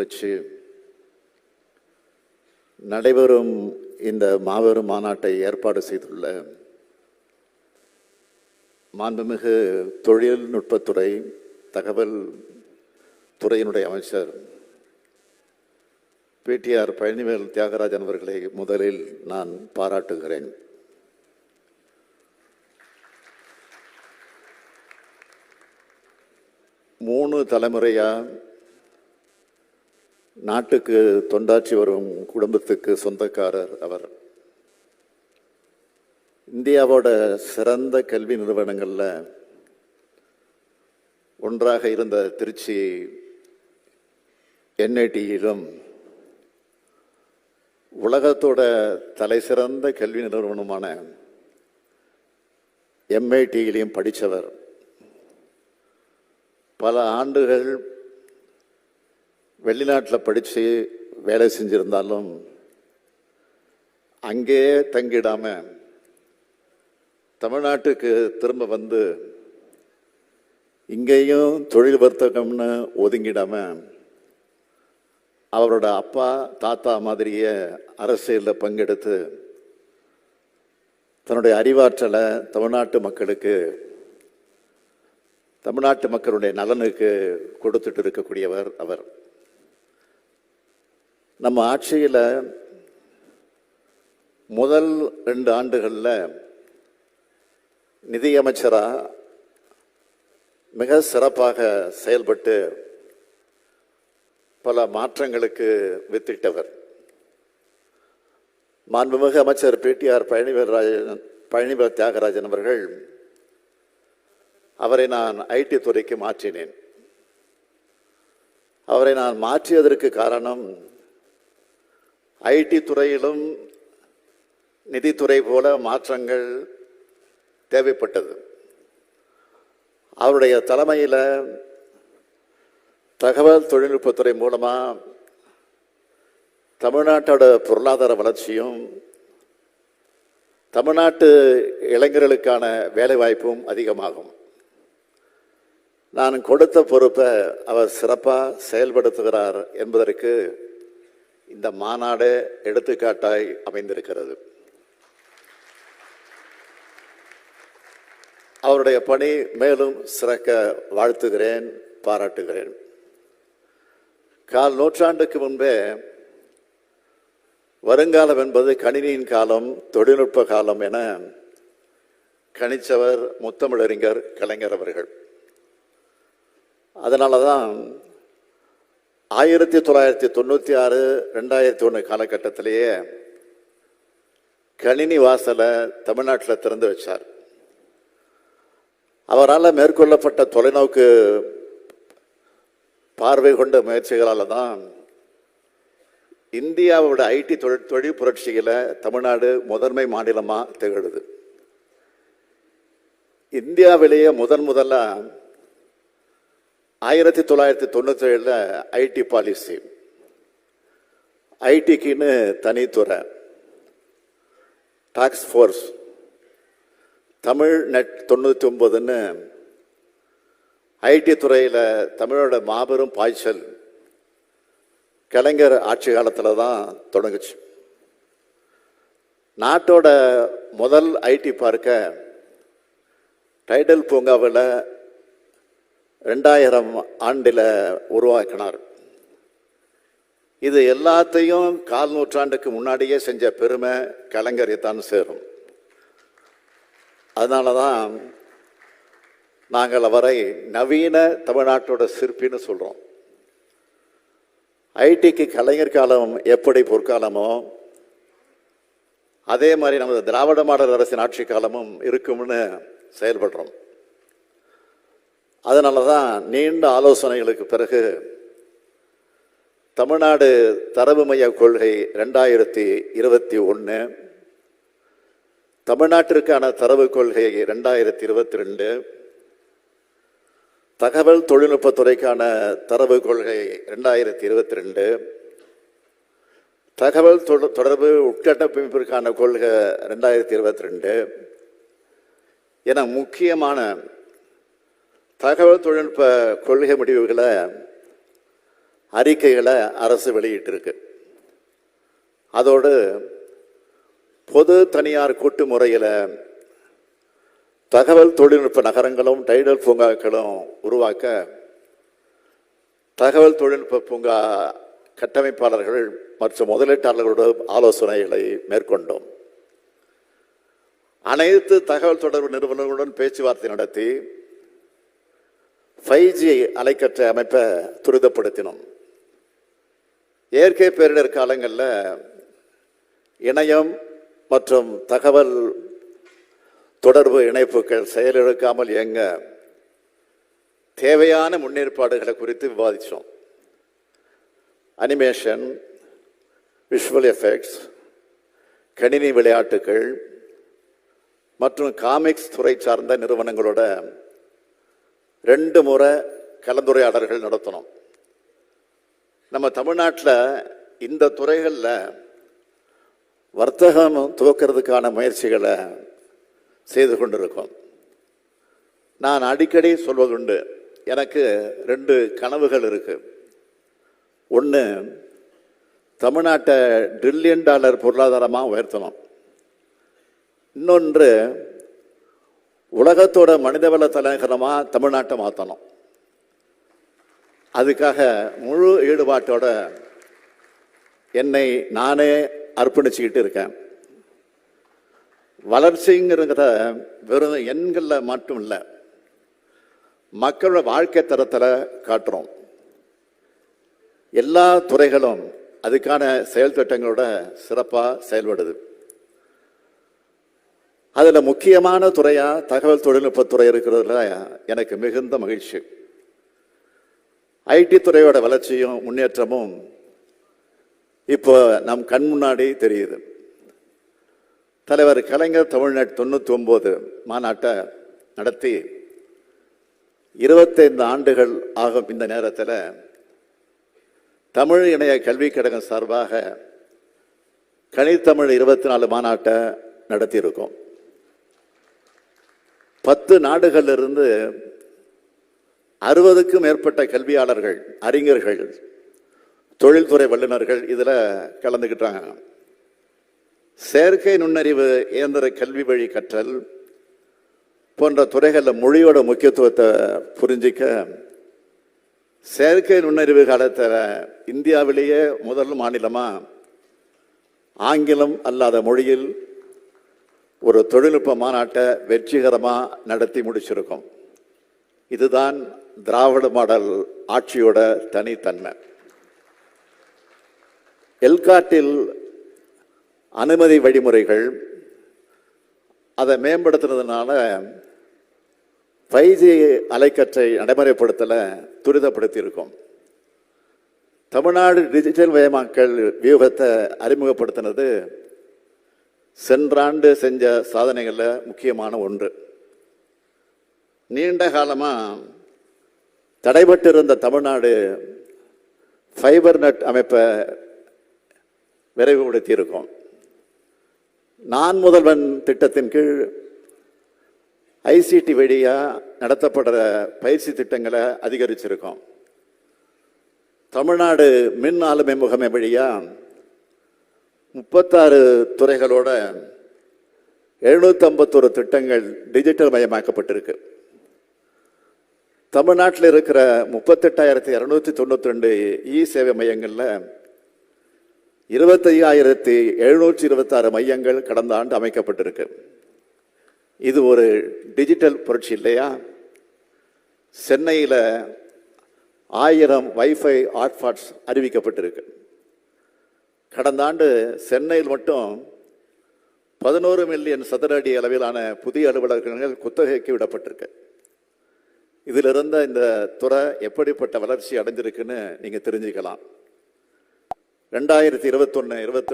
வச்சு நடைபெறும் இந்த மாபெரும் மாநாட்டை ஏற்பாடு செய்துள்ள மாண்புமிகு தொழில்நுட்பத்துறை தகவல் துறையினுடைய அமைச்சர் பிடிஆர் பழனிவேல் தியாகராஜன் அவர்களை முதலில் நான் பாராட்டுகிறேன். மூணு தலைமுறையாக நாட்டுக்கு தொண்டாற்றி வரும் குடும்பத்துக்கு சொந்தக்காரர் அவர். இந்தியாவோட சிறந்த கல்வி நிறுவனங்களில் ஒன்றாக இருந்த திருச்சி என்ஐடியிலும் உலகத்தோட தலை சிறந்த கல்வி நிறுவனமான எம்ஐடியிலையும் படித்தவர் பல ஆண்டுகள் வெளிநாட்டில் படித்து வேலை செஞ்சுருந்தாலும் அங்கேயே தங்கிடாமல் தமிழ்நாட்டுக்கு திரும்ப வந்து இங்கேயும் தொழில் வர்த்தகம்னு ஒதுங்கிடாம அவரோட அப்பா தாத்தா மாதிரியே அரசியலில் பங்கெடுத்து தன்னுடைய அறிவாற்றலை தமிழ்நாட்டு மக்களுக்கு தமிழ்நாட்டு மக்களுடைய நலனுக்கு கொடுத்துட்டு இருக்கக்கூடியவர் அவர். நம்ம ஆட்சியில் முதல் ரெண்டு ஆண்டுகளில் நிதியமைச்சராக மிக சிறப்பாக செயல்பட்டு பல மாற்றங்களுக்கு வித்திட்டவர். மாண்புமிகு அமைச்சர் பிடிஆர் பழனிவராஜன் பழனிவர தியாகராஜன் அவர்கள் அவரை நான் ஐடி துறைக்கு மாற்றினேன். அவரை நான் மாற்றியதற்கு காரணம் ஐடி துறையிலும் நிதித்துறை போல மாற்றங்கள் தேவைப்பட்டது. அவருடைய தலைமையில் தகவல் தொழில்நுட்பத்துறை மூலமாக தமிழ்நாட்டோட பொருளாதார வளர்ச்சியும் தமிழ்நாட்டு இளைஞர்களுக்கான வேலைவாய்ப்பும் அதிகமாகும். நான் கொடுத்த பொறுப்பை அவர் சிறப்பாக செயல்படுத்துகிறார் என்பதற்கு இந்த மாநாடு எடுத்துக்காட்டாய் அமைந்திருக்கிறது. அவருடைய பணி மேலும் சிறக்க வாழ்த்துகிறேன் பாராட்டுகிறேன். கால் நூற்றாண்டுக்கு முன்பே வருங்காலம் என்பது கணினியின் காலம் தொழில்நுட்ப காலம் என கணிச்சவர் முத்தமிழறிஞர் கலைஞர் அவர்கள். அதனால தான் ஆயிரத்தி தொள்ளாயிரத்தி தொண்ணூற்றி ஆறு ரெண்டாயிரத்தி ஒன்று காலகட்டத்திலேயே கணினி வாசலை தமிழ்நாட்டில் திறந்து வச்சார். அவரால் மேற்கொள்ளப்பட்ட தொலைநோக்கு பார்வை கொண்ட முயற்சிகளால் தான் இந்தியாவோட ஐடி தொழில் தொழில் புரட்சியில் தமிழ்நாடு முதன்மை மாநிலமாக திகழுது. இந்தியாவிலேயே முதன் முதல்ல ஆயிரத்தி தொள்ளாயிரத்தி தொண்ணூற்றி ஏழில் ஐடி பாலிசி ஐடிக்குன்னு தனித்துறை டாக்ஸ் ஃபோர்ஸ் தமிழ் நெட் தொண்ணூற்றி ஒம்பதுன்னு ஐடி துறையில் தமிழோட மாபெரும் பாய்ச்சல் கலைஞர் ஆட்சி காலத்தில் தான் தொடங்குச்சு. நாட்டோட முதல் ஐடி பார்க்க டைடல் பூங்காவில் ரெண்டாயிரம் ஆண்டில் உருவாக்கினார். இது எல்லாத்தையும் கால் நூற்றாண்டுக்கு முன்னாடியே செஞ்ச பெருமை கலைஞரை தான் சேரும். அதனால தான் நாங்கள் அவரை நவீன தமிழ்நாட்டோட சிற்பின்னு சொல்கிறோம் ஐடிக்கு கலைஞர் காலம் எப்படி பொற்காலமோ அதே மாதிரி நமது திராவிட மாடல் அரசின் ஆட்சி காலமும் இருக்கும்னு செயல்படுறோம். அதனால தான் நீண்ட ஆலோசனைகளுக்கு பிறகு தமிழ்நாடு தரவு மைய கொள்கை ரெண்டாயிரத்தி இருபத்தி ஒன்று தமிழ்நாட்டிற்கான தரவு கொள்கை ரெண்டாயிரத்தி இருபத்தி ரெண்டு தகவல் தொழில்நுட்பத்துறைக்கான தரவு கொள்கை ரெண்டாயிரத்தி இருபத்தி ரெண்டு தகவல் தொட- தொடர்பு உட்கட்டமைப்பிற்கான கொள்கை ரெண்டாயிரத்தி இருபத்தி ரெண்டு என முக்கியமான தகவல் தொழில்நுட்ப கொள்கை முடிவுகளை அறிக்கைகளை அரசு வெளியிட்டிருக்கு. அதோடு பொது தனியார் கூட்டு முறையில் தகவல் தொழில்நுட்ப நகரங்களும் டைடல் பூங்காக்களும் உருவாக்க தகவல் தொழில்நுட்ப பூங்கா கட்டமைப்பாளர்கள் மற்றும் முதலீட்டாளர்களோட ஆலோசனைகளை மேற்கொண்டோம். அனைத்து தகவல் தொடர்பு நிறுவனங்களுடன் பேச்சுவார்த்தை நடத்தி ஃபைவ் ஜி அலைக்கற்ற அமைப்பை துரிதப்படுத்தினோம். இயற்கை பேரிடர் காலங்களில் இணையம் மற்றும் தகவல் தொடர்பு இணைப்புகள் செயலிழக்காமல் இயங்க தேவையான முன்னேற்பாடுகளை குறித்து விவாதித்தோம் அனிமேஷன் விஷுவல் எஃபெக்ட்ஸ் கணினி விளையாட்டுகள் மற்றும் காமிக்ஸ் துறை சார்ந்த நிறுவனங்களோட ரெண்டு முறை கலந்துரையாடல்கள் நடத்தணும். நம்ம தமிழ்நாட்டில் இந்த துறைகளில் வர்த்தகம் துவக்கிறதுக்கான முயற்சிகளை செய்து கொண்டிருக்கோம். நான் அடிக்கடி சொல்வதுண்டு எனக்கு ரெண்டு கனவுகள் இருக்கு. ஒன்று தமிழ்நாட்டை ட்ரில்லியன் டாலர் பொருளாதாரமாக உயர்த்தணும். இன்னொன்று உலகத்தோட மனிதவள தலைநகரமாக தமிழ்நாட்டை மாற்றணும் அதுக்காக முழு ஈடுபாட்டோட என்னை நானே அர்ப்பணிச்சுக்கிட்டு இருக்கேன். வளர்ச்சிங்கிறத வெறும் எண்களில் மட்டும் இல்லை மக்களோட வாழ்க்கை தரத்தில் காட்டுறோம். எல்லா துறைகளும் அதுக்கான செயல் திட்டங்களோட சிறப்பாக செயல்படுது. அதில் முக்கியமான துறையாக தகவல் தொழில்நுட்பத்துறை இருக்கிறதுல எனக்கு மிகுந்த மகிழ்ச்சி. ஐடி துறையோட வளர்ச்சியும் முன்னேற்றமும் இப்போ நம் கண் முன்னாடி தெரியுது. தலைவர் கலைஞர் தமிழ்நாடு தொண்ணூற்றி ஒம்பது மாநாட்டை நடத்தி இருபத்தைந்து ஆண்டுகள் ஆகும் இந்த நேரத்தில் தமிழ் இணைய கல்விக் கழகம் சார்பாக கனித்தமிழ் இருபத்தி நாலு மாநாட்டை நடத்தியிருக்கோம். பத்து நாடுகளிலிருந்து அறுபதுக்கும் மேற்பட்ட கல்வியாளர்கள் அறிஞர்கள் தொழில்துறை வல்லுநர்கள் இதில் கலந்துக்கிட்டாங்க செயற்கை நுண்ணறிவு இயந்திர கல்வி வழி கற்றல் போன்ற துறைகளில் மொழியோட முக்கியத்துவத்தை புரிஞ்சிக்க செயற்கை நுண்ணறிவு காலத்தில் இந்தியாவிலேயே முதல் மாநிலமாக ஆங்கிலம் அல்லாத மொழியில் ஒரு தொழில்நுட்ப மாநாட்டை வெற்றிகரமாக நடத்தி முடிச்சிருக்கோம். இதுதான் திராவிட மாடல் ஆட்சியோட தனித்தன்மை. எல்காட்டில் அனுமதி வழிமுறைகள் அதை மேம்படுத்துனதுனால ஃபைஜி ஜி அலைக்கற்றை நடைமுறைப்படுத்தலை துரிதப்படுத்தியிருக்கோம். தமிழ்நாடு டிஜிட்டல் மயமாக்கல் வியூகத்தை அறிமுகப்படுத்தினது சென்றாண்டு செஞ்ச சாதனைகளில் முக்கியமான ஒன்று. நீண்ட காலமாக தடைபட்டிருந்த தமிழ்நாடு ஃபைபர் நெட் அமைப்பை விரைவுபடுத்தியிருக்கோம். நான் முதல்வன் திட்டத்தின் கீழ் ஐசிடி வழியாக நடத்தப்படுற பயிற்சி திட்டங்களை அதிகரிச்சிருக்கோம். தமிழ்நாடு மின் ஆளுமை முகமை வழியாக முப்பத்தாறு துறைகளோட எழுநூற்றம்பத்தொரு திட்டங்கள் டிஜிட்டல் மயமாக்கப்பட்டிருக்கு. தமிழ்நாட்டில் இருக்கிற முப்பத்தெட்டாயிரத்தி இரநூத்தி தொண்ணூற்றி ரெண்டு இ சேவை மையங்களில் இருபத்தையாயிரத்தி எழுநூற்றி இருபத்தாறு மையங்கள் கடந்த ஆண்டு அமைக்கப்பட்டிருக்கு. இது ஒரு டிஜிட்டல் புரட்சி இல்லையா? சென்னையில் ஆயிரம் வைஃபை ஹாட்ஸ்பாட்ஸ் அறிவிக்கப்பட்டிருக்கு. கடந்த ஆண்டு சென்னையில் மட்டும் பதினோரு மில்லியன் சதுர அடி அளவிலான புதிய அலுவலகங்கள் குத்தகைக்கு விடப்பட்டிருக்கு. இதிலிருந்த இந்த துறை எப்படிப்பட்ட வளர்ச்சி அடைஞ்சிருக்குன்னு நீங்கள் தெரிஞ்சுக்கலாம். ரெண்டாயிரத்தி இருபத்தொன்று இருபத்தி